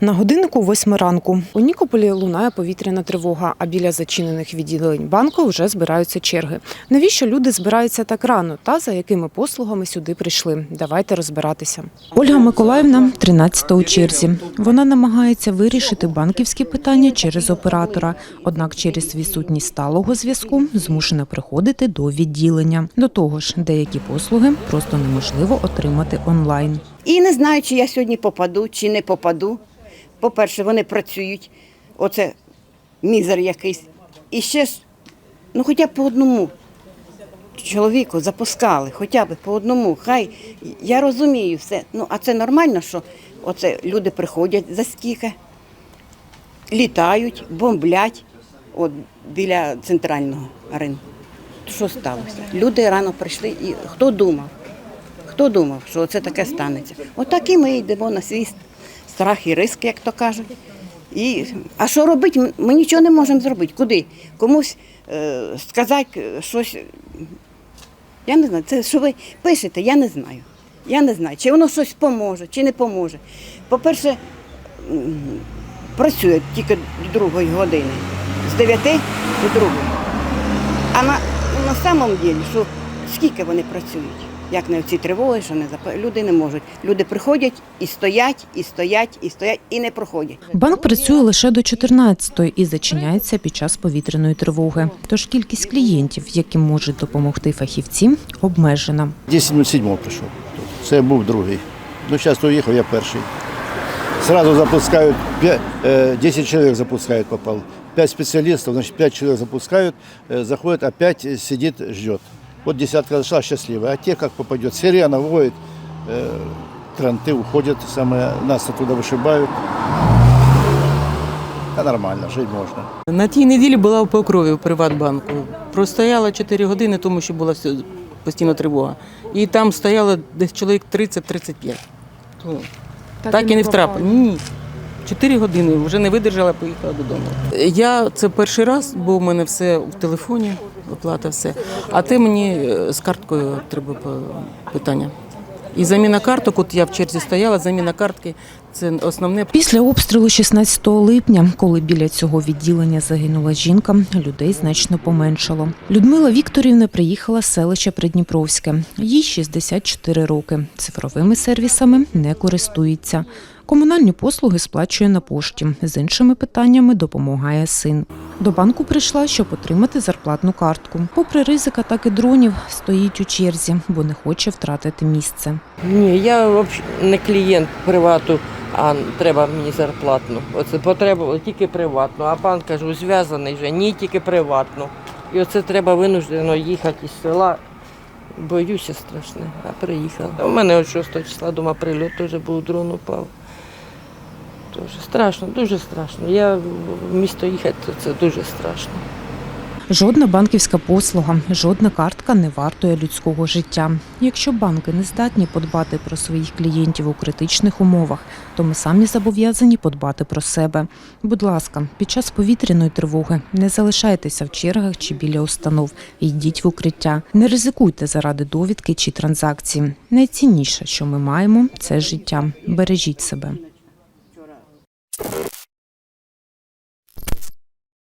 На годиннику восьми ранку. У Нікополі лунає повітряна тривога, а біля зачинених відділень банку вже збираються черги. Навіщо люди збираються так рано та за якими послугами сюди прийшли? Давайте розбиратися. Ольга Миколаївна 13 у черзі. Вона намагається вирішити банківські питання через оператора. Однак через відсутність сталого зв'язку змушена приходити до відділення. До того ж, деякі послуги просто неможливо отримати онлайн. І не знаю, чи я сьогодні попаду, чи не попаду. По-перше, вони працюють, оце мізер якийсь. І ще ж, ну хоча б по одному чоловіку запускали, хоча б по одному. Хай я розумію все. Ну, а це нормально, що оце люди приходять за скільки, літають, бомблять от біля центрального ринку. Що сталося? Люди рано прийшли і хто думав? Хто думав, що це таке станеться? Отак і ми йдемо на свій страх і риск, як то кажуть. І, а що робити? Ми нічого не можемо зробити. Куди? Комусь е, сказати щось. Я не знаю, це що ви пишете, я не знаю. Я не знаю, чи воно щось поможе, чи не поможе. По-перше, працює тільки до другої години, з 9 до другої. А на, на самом деле, що скільки вони працюють? Як не в ці тривоги, що не зап... люди не можуть. Люди приходять і стоять, і стоять, і стоять, і не проходять. Банк працює лише до 14-ї і зачиняється під час повітряної тривоги. Тож кількість клієнтів, яким можуть допомогти фахівці, обмежена. 10 минут прийшов. Це був другий. Ну, зараз уїхав, я перший. Сразу запускають, пя- е, 10 человек запускают попал. 5 специалистов, значит, 5 человек запускают, э, заходит, а 5 сидит, ждет. Вот десятка зашла счастливая. А те, как попадет, сирена воет, э, кранты уходят, самое, нас оттуда вышибают. А нормально, жить можно. На тій неділі була в Покрові в Приватбанку. Простояла 4 години, тому що була все- постійно тривога. І там стояло десь чоловік 30-35. То Так, і не втрапила. Ні. 4 години вже не видержала, поїхала додому. Я це перший раз, бо в мене все в телефоні, оплата все. А те мені е, з карткою треба питання. І заміна карток, от я в черзі стояла, заміна картки це основне. Після обстрілу 16 липня, коли біля цього відділення загинула жінка, людей значно поменшало. Людмила Вікторівна приїхала з селища Придніпровське. Їй 64 роки. Цифровими сервісами не користується. Комунальні послуги сплачує на пошті. З іншими питаннями допомагає син. До банку прийшла, щоб отримати зарплатну картку. Попри ризик атаки дронів, стоїть у черзі, бо не хоче втратити місце. Ні, я не клієнт привату, а треба мені зарплатну. Оце потреба тільки приватну. А пан кажу, зв'язаний вже, ні, тільки приватну. І оце треба винуждено їхати із села. Боюся страшне, а приїхала. У мене от 6 числа дома прильот теж був, дрон упав. Дуже страшно, дуже страшно. Я в місто їхати, це дуже страшно. Жодна банківська послуга, жодна картка не вартує людського життя. Якщо банки не здатні подбати про своїх клієнтів у критичних умовах, то ми самі зобов'язані подбати про себе. Будь ласка, під час повітряної тривоги не залишайтеся в чергах чи біля установ. Йдіть в укриття. Не ризикуйте заради довідки чи транзакції. Найцінніше, що ми маємо, це життя. Бережіть себе.